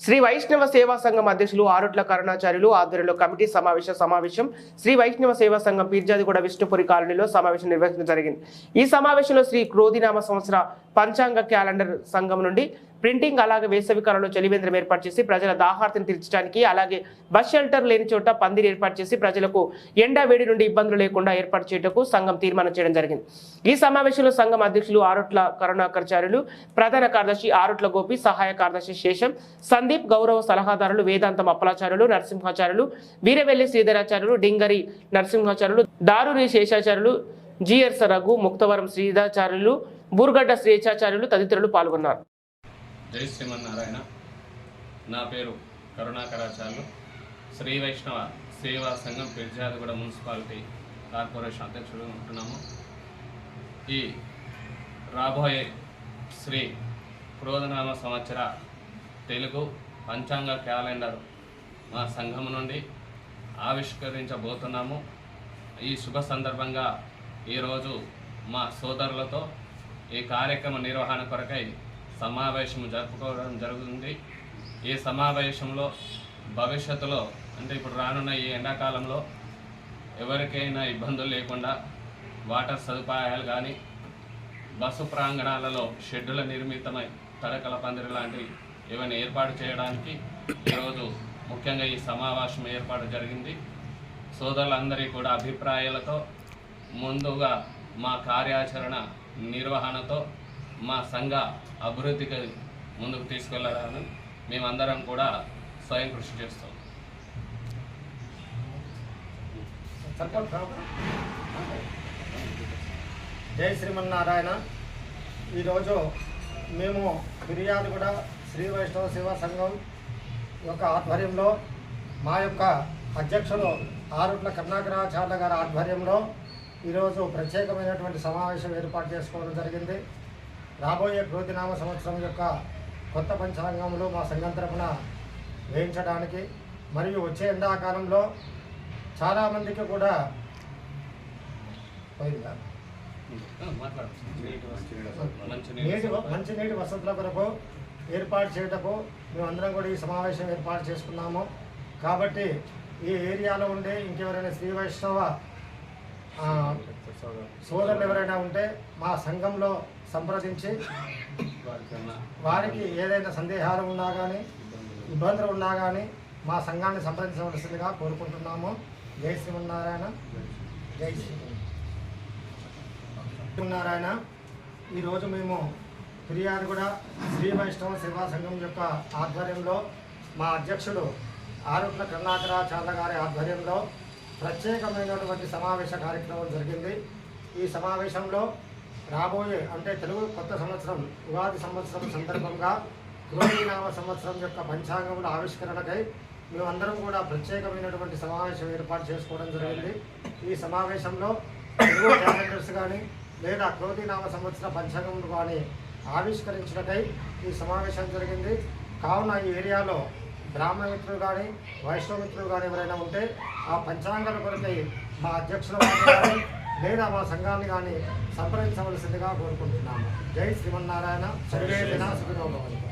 శ్రీ వైష్ణవ సేవా సంఘం అధ్యక్షులు ఆరుట్ల కరుణాచార్యులు ఆధ్వర్యంలో కమిటీ సమావేశ సమావేశం శ్రీ వైష్ణవ సేవా సంఘం పీర్జాదిగూడ విష్ణుపురి కాలనీలో సమావేశం నిర్వహించడం జరిగింది. ఈ సమావేశంలో శ్రీ క్రోధినామ సంవత్సర పంచాంగ క్యాలెండర్ సంఘం నుండి ప్రింటింగ్ అలాగే వేసవి కాలంలో చలివేంద్రం ఏర్పాటు చేసి ప్రజల దాహార్తిని తీర్చడానికి అలాగే బస్ షెల్టర్ లేని చోట పందిరి ఏర్పాటు చేసి ప్రజలకు ఎండా వేడి నుండి ఇబ్బందులు లేకుండా ఏర్పాటు చేయటకు సంఘం తీర్మానం చేయడం జరిగింది. ఈ సమావేశంలో సంఘం అధ్యక్షులు ఆరుట్ల కరుణాకర్చార్యులు ప్రధాన కార్యదర్శి ఆరుట్ల గోపి సహాయ కార్యదర్శి శేషం సందీప్ గౌరవ సలహాదారులు వేదాంతం అప్పలాచార్యులు నరసింహాచార్యులు వీరవెల్లి శ్రీధరాచార్యులు డింగరి నరసింహాచార్యులు దారురి శేషాచార్యులు జిఎర్స రఘు ముక్తవరం శ్రీధాచార్యులు బూర్గడ్డ శ్రీచాచార్యులు తదితరులు పాల్గొన్నారు. జై శ్రీమన్నారాయణ. నా పేరు కరుణాకరాచార్యులు. శ్రీ వైష్ణవ సేవా సంఘం పిర్జాదిగూడ మున్సిపాలిటీ కార్పొరేషన్ అధ్యక్షుడు ఉంటున్నాము. ఈ రాబోయే శ్రీ క్రోధనామ సంవత్సర తెలుగు పంచాంగ క్యాలెండర్ మా సంఘం నుండి ఆవిష్కరించబోతున్నాము. ఈ శుభ సందర్భంగా ఈరోజు మా సోదరులతో ఈ కార్యక్రమ నిర్వహణ కొరకై సమావేశం జరుపుకోవడం జరుగుతుంది. ఈ సమావేశంలో భవిష్యత్తులో అంటే ఇప్పుడు రానున్న ఈ ఎండాకాలంలో ఎవరికైనా ఇబ్బందులు లేకుండా వాటర్ సదుపాయాలు కానీ బస్సు ప్రాంగణాలలో షెడ్యూల నిర్మితమై తడకల పందిరి లాంటివి ఏమైనా ఏర్పాటు చేయడానికి ఈరోజు ముఖ్యంగా ఈ సమావేశం ఏర్పాటు జరిగింది. సోదరులందరి కూడా అభిప్రాయాలతో ముందుగా మా కార్యాచరణ నిర్వహణతో మా సంఘ అభివృద్ధికి ముందుకు తీసుకెళ్ళాలని మేమందరం కూడా స్వయం కృషి చేస్తాం. జై శ్రీమన్నారాయణ. ఈరోజు మేము ఫిర్యాదు కూడా శ్రీ వైష్ణవ సేవా సంఘం యొక్క ఆధ్వర్యంలో మా యొక్క అధ్యక్షులు ఆరుట్ల కరుణాకరాచార్య గారి ఆధ్వర్యంలో ఈరోజు ప్రత్యేకమైనటువంటి సమావేశం ఏర్పాటు చేసుకోవడం జరిగింది. రాబోయే క్రోతినామ సంవత్సరం యొక్క కొత్త పంచాంగంలో మా సంఘం తరపున వేయించడానికి మరియు వచ్చే ఎండాకాలంలో చాలామందికి కూడా పోయిందా నీటి మంచినీటి వసతుల కొరకు ఏర్పాటు చేయటకు మేమందరం కూడా ఈ సమావేశం ఏర్పాటు చేసుకున్నాము. కాబట్టి ఈ ఏరియాలో ఉండే ఇంకెవరైనా శ్రీ వైష్ణవ సోదరులు ఎవరైనా ఉంటే మా సంఘంలో సంప్రదించి వారికి ఏదైనా సందేహాలు ఉన్నా కానీ ఇబ్బందులు ఉన్నా కానీ మా సంఘాన్ని సంప్రదించవలసిందిగా కోరుకుంటున్నాము. జై శ్రీమన్నారాయణ. జై శ్రీమన్నారాయణ ఈరోజు మేము ఫిర్యాదు కూడా శ్రీ వైష్ణవ సేవా సంఘం యొక్క ఆధ్వర్యంలో మా అధ్యక్షుడు ఆరుట్ల కరుణాకరాచార్య గారి ఆధ్వర్యంలో ప్రత్యేకమైనటువంటి సమావేశ కార్యక్రమం జరిగింది. ఈ సమావేశంలో రాబోయే అంటే తెలుగు కొత్త సంవత్సరం ఉగాది సంవత్సరం సందర్భంగా గృహీనామ సంవత్సరం యొక్క పంచాంగముల ఆవిష్కరణకై మేమందరం కూడా ప్రత్యేకమైనటువంటి సమావేశం ఏర్పాటు చేసుకోవడం జరిగింది. ఈ సమావేశంలో తెలుగు క్యాలెండర్స్ కానీ లేదా క్రోధీనామ సంవత్సర పంచాంగములు కానీ ఆవిష్కరించడకై ఈ సమావేశం జరిగింది. కావున ఈ ఏరియాలో బ్రాహ్మణ మిత్రులు కానీ వైష్ణవ మిత్రులు కానీ ఎవరైనా ఉంటే ఆ పంచాంగాల కొరకై మా అధ్యక్షుల కానీ లేదా మా సంఘాన్ని కానీ సంప్రదించవలసిందిగా కోరుకుంటున్నాము. జై శ్రీమన్నారాయణ. సర్వే దినా సుఖినోభవంతు